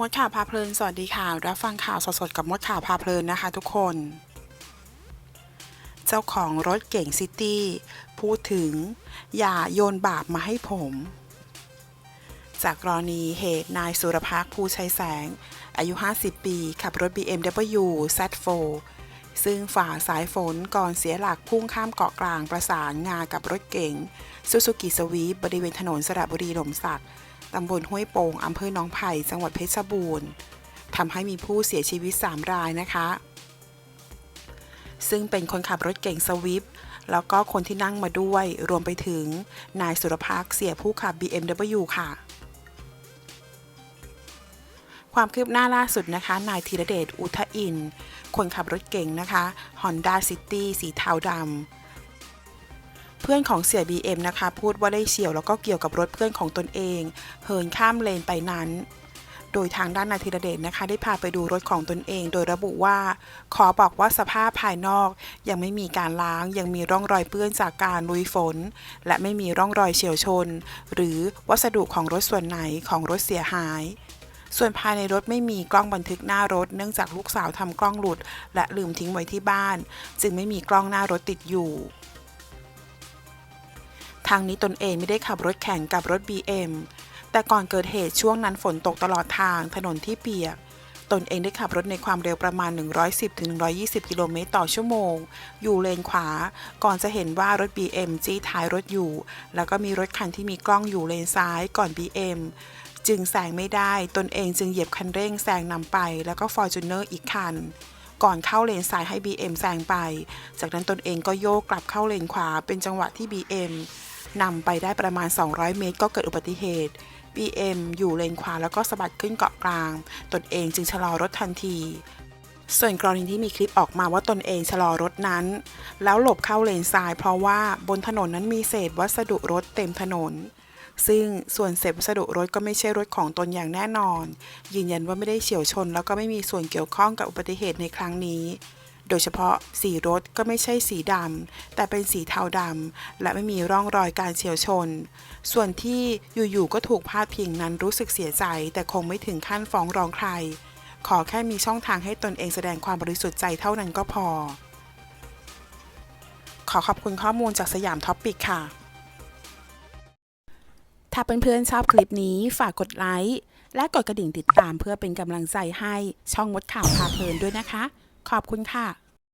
มดข่าวพาเพลิน สวัสดีค่ะ รับฟังข่าวสดๆกับมดข่าวพาเพลินนะคะทุกคน เจ้าของรถเก่งซิตี้ พูดถึง อย่าโยนบาปมาให้ผม จากกรณีเหตุนายสุรพักภูชัยแสง อายุ 50 ปี ขับรถ BMW Z4 ซึ่งฝ่าสายฝนก่อนเสียหลักพุ่งข้ามเกาะกลางประสานงากับรถเก๋งซูซูกิสวีบริเวณถนนสระบุรีหล่มสัก ตำบลห้วยโป่งอำเภอหนองไผ่จังหวัดเพชรบูรณ์ทำให้มีผู้เสียชีวิต 3 รายนะคะ ซึ่งเป็นคนขับรถเก่งสวิฟแล้วก็คนที่นั่งมาด้วยรวมไปถึงนายสุรพักษ์เสียผู้ขับ BMW ค่ะ ความคืบหน้าล่าสุดนะคะ นายธีรเดชอุทอิน คนขับรถเก่งนะคะ Honda City สีเทาดำ เพื่อนของเสีย BM นะคะ พูดว่าได้เฉียวแล้วก็เกี่ยวกับรถเพื่อนของตนเอง เหินข้ามเลนไปนั้น โดยทางด้านนายธีรเดชนะคะ ได้พาไปดูรถของตนเอง โดยระบุว่า ขอบอกว่าสภาพภายนอก ยังไม่มีการล้าง ยังมีร่องรอยเปื้อนจากการลุยฝน และไม่มีร่องรอยเฉียวชน หรือวัสดุของรถส่วนไหนของรถเสียหายส่วนภายในรถไม่มีกล้องบันทึกหน้ารถ เนื่องจากลูกสาวทำกล้องหลุด และลืมทิ้งไว้ที่บ้าน จึงไม่มีกล้องหน้ารถติดอยู่ ทางนี้ตนเองไม่ได้ขับรถแข่งกับรถ BM แต่ก่อนเกิดเหตุช่วงนั้นฝนตกตลอดทางถนนที่เปียก ตนเองได้ขับรถในความเร็วประมาณ 110-120 กิโลเมตรต่อชั่วโมง อยู่เลนขวา ก่อนจะเห็นว่ารถ BM จี้ท้ายรถอยู่ แล้วก็มีรถคันที่มีกล้องอยู่เลนซ้ายก่อน BM จึงแซงไม่ได้ ตนเองจึงเหยียบคันเร่งแซงนำไป แล้วก็ Fortuner อีกคัน ก่อนเข้าเลนซ้ายให้ BM แซงไป จากนั้นตนเองก็โยกกลับเข้าเลนขวาเป็นจังหวะที่ BM นำไปได้ประมาณ 200 เมตร ก็เกิดอุบัติเหตุ BM อยู่เลนขวาแล้วก็สะบัดขึ้นเกาะกลาง ตนเองจึงชะลอรถทันที ส่วนกรณีที่มีคลิปออกมาว่าตนเองชะลอรถนั้น แล้วหลบเข้าเลนซ้าย เพราะว่าบนถนนนั้นมีเศษวัสดุรถเต็มถนน ซึ่งส่วนเศษวัสดุรถก็ไม่ใช่รถของตนอย่างแน่นอน ยืนยันว่าไม่ได้เฉียวชน แล้วก็ไม่มีส่วนเกี่ยวข้องกับอุบัติเหตุในครั้งนี้ โดยเฉพาะสีรถก็ไม่ใช่สีดำแต่เป็นสีเทาดำและไม่มีร่องรอยการเฉียวชน ส่วนที่อยู่ๆก็ถูกพาดพิงนั้นรู้สึกเสียใจ แต่คงไม่ถึงขั้นฟ้องร้องใคร ขอแค่มีช่องทางให้ตนเองแสดงความบริสุทธิ์ใจเท่านั้นก็พอ ขอขอบคุณข้อมูลจากสยามท็อปปิกค่ะ ถ้าเพื่อนๆชอบคลิปนี้ฝากกดไลค์และกดกระดิ่งติดตามเพื่อเป็นกำลังใจให้ช่องมดข่าวพาเพลินด้วยนะคะ ขอบคุณค่ะ